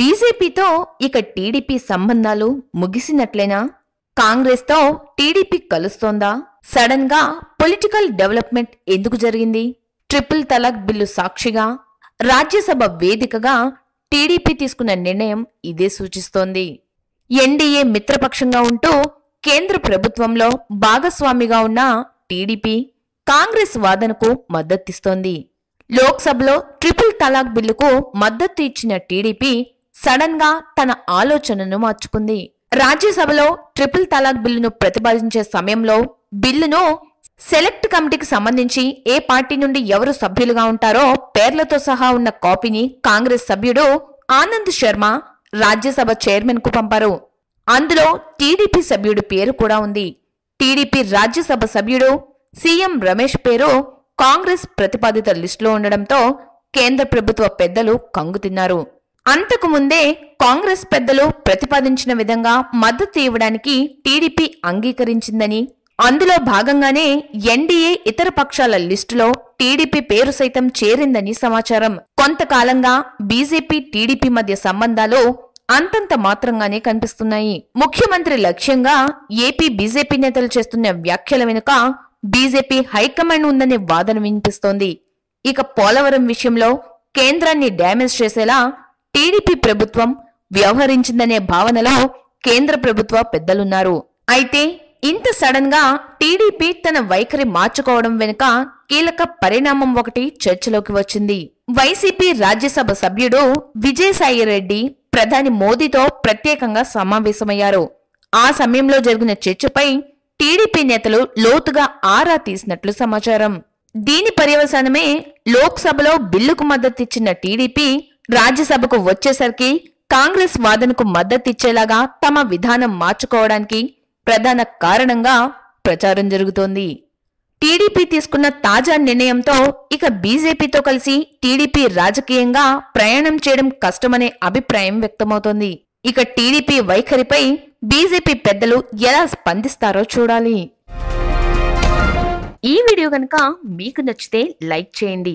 బీజేపీతో ఇక టీడీపీ సంబంధాలు ముగిసినట్లేనా? కాంగ్రెస్తో టీడీపీ కలుస్తోందా? సడన్గా పొలిటికల్ డెవలప్మెంట్ ఎందుకు జరిగింది? ట్రిపుల్ తలాక్ బిల్లు సాక్షిగా రాజ్యసభ వేదికగా టీడీపీ తీసుకున్న నిర్ణయం ఇదే సూచిస్తోంది. ఎన్డీఏ మిత్రపక్షంగా ఉంటూ కేంద్ర ప్రభుత్వంలో భాగస్వామిగా ఉన్న టీడీపీ కాంగ్రెస్ వాదనకు మద్దతిస్తోంది. లోక్సభలో ట్రిపుల్ తలాక్ బిల్లుకు మద్దతు ఇచ్చిన టీడీపీ సడన్గా తన ఆలోచనను మార్చుకుంది. రాజ్యసభలో ట్రిపుల్ తలాక్ బిల్లును ప్రతిపాదించే సమయంలో బిల్లును సెలెక్ట్ కమిటీకి సంబంధించి ఏ పార్టీ నుండి ఎవరు సభ్యులుగా ఉంటారో పేర్లతో సహా ఉన్న కాపీని కాంగ్రెస్ సభ్యుడు ఆనంద్ శర్మ రాజ్యసభ చైర్మన్కు పంపారు. అందులో టీడీపీ సభ్యుడి పేరు కూడా ఉంది. టీడీపీ రాజ్యసభ సభ్యుడు సీఎం రమేష్ పేరు కాంగ్రెస్ ప్రతిపాదిత లిస్టులో ఉండడంతో కేంద్ర ప్రభుత్వ పెద్దలు కంగుతిన్నారు. అంతకు ముందే కాంగ్రెస్ పెద్దలు ప్రతిపాదించిన విధంగా మద్దతు ఇవ్వడానికి టీడీపీ అంగీకరించిందని అందులో భాగంగానే ఎన్డీఏ ఇతర పక్షాల లిస్టులో టీడీపీ పేరు సైతం చేరిందని సమాచారం. కొంతకాలంగా బీజేపీ టీడీపీ మధ్య సంబంధాలు అంతంత మాత్రంగానే కనిపిస్తున్నాయి. ముఖ్యమంత్రి లక్ష్యంగా ఏపీ బీజేపీ నేతలు చేస్తున్న వ్యాఖ్యల వెనుక బీజేపీ హైకమాండ్ ఉందనే వాదన వినిపిస్తోంది. ఇక పోలవరం విషయంలో కేంద్రాన్ని డ్యామేజ్ చేసేలా టీడీపీ ప్రభుత్వం వ్యవహరించిందనే భావనలో కేంద్ర ప్రభుత్వ పెద్దలున్నారు. అయితే ఇంత సడన్గా టీడీపీ తన వైఖరి మార్చుకోవడం వెనుక కీలక పరిణామం ఒకటి చర్చలోకి వచ్చింది. వైసీపీ రాజ్యసభ సభ్యుడు విజయసాయి రెడ్డి ప్రధాని మోదీతో ప్రత్యేకంగా సమావేశమయ్యారు. ఆ సమయంలో జరిగిన చర్చపై టీడీపీ నేతలు లోతుగా ఆరా తీసినట్లు సమాచారం. దీని పర్యవసానమే లోక్సభలో బిల్లుకు మద్దతిచ్చిన టీడీపీ రాజ్యసభకు వచ్చేసరికి కాంగ్రెస్ వాదనకు మద్దతిచ్చేలాగా తమ విధానం మార్చుకోవడానికి ప్రధాన కారణంగా ప్రచారం జరుగుతోంది. టీడీపీ తీసుకున్న తాజా నిర్ణయంతో ఇక బీజేపీతో కలిసి టీడీపీ రాజకీయంగా ప్రయాణం చేయడం కష్టమనే అభిప్రాయం వ్యక్తమవుతోంది. ఇక టీడీపీ వైఖరిపై బీజేపీ పెద్దలు ఎలా స్పందిస్తారో చూడాలి. ఈ వీడియో కనుక మీకు నచ్చితే లైక్ చేయండి.